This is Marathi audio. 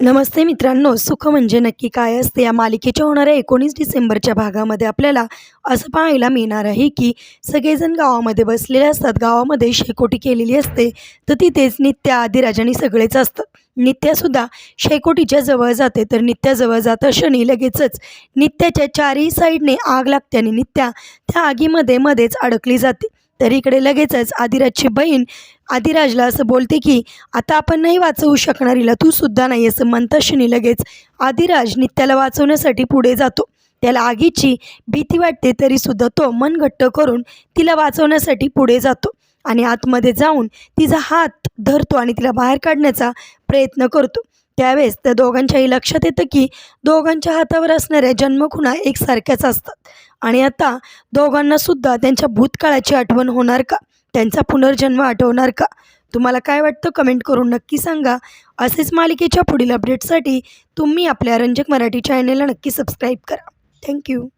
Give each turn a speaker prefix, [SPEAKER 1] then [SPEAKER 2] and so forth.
[SPEAKER 1] नमस्ते मित्रांनो सुख म्हणजे नक्की काय असते? या मालिकेच्या होणाऱ्या एकोणीस डिसेंबरच्या भागामध्ये आपल्याला असं पाहायला मिळणार आहे की सगळेजण गावामध्ये बसलेले असतात. गावामध्ये शेकोटी केलेली असते. तर तिथेच नित्या आदिराज सगळेच असतात. नित्यासुद्धा शेकोटीच्या जवळ जाते. तर नित्याजवळ जात क्षणी लगेचच नित्याच्या चारही साईडने आग लागते आणि नित्या त्या आगीमध्ये मध्येच अडकली जाते. तर इकडे लगेचच आदिराजची बहीण आदिराजला असं बोलते की आता आपण नाही वाचवू शकणार हिला तू सुद्धा नाही असं म्हणताशनी लगेच. आदिराज नित्याला वाचवण्यासाठी पुढे जातो. त्याला आगीची भीती वाटते तरीसुद्धा तो मन घट्ट करून तिला वाचवण्यासाठी पुढे जातो आणि आतमध्ये जाऊन तिचा हात धरतो आणि तिला बाहेर काढण्याचा प्रयत्न करतो. त्यावेळेस त्या दोघांच्याही लक्षात येतं की दोघांच्या हातावर असणाऱ्या जन्मखुणा एकसारख्याच असतात. आणि आता दोघांनासुद्धा त्यांच्या भूतकाळाची आठवण होणार का? त्यांचा पुनर्जन्म आठवणार का? तुम्हाला काय वाटतं कमेंट करून नक्की सांगा. असेच मालिकेच्या पुढील अपडेटसाठी तुम्ही आपल्या रंजक मराठी चॅनेलला नक्की सबस्क्राईब करा. थँक्यू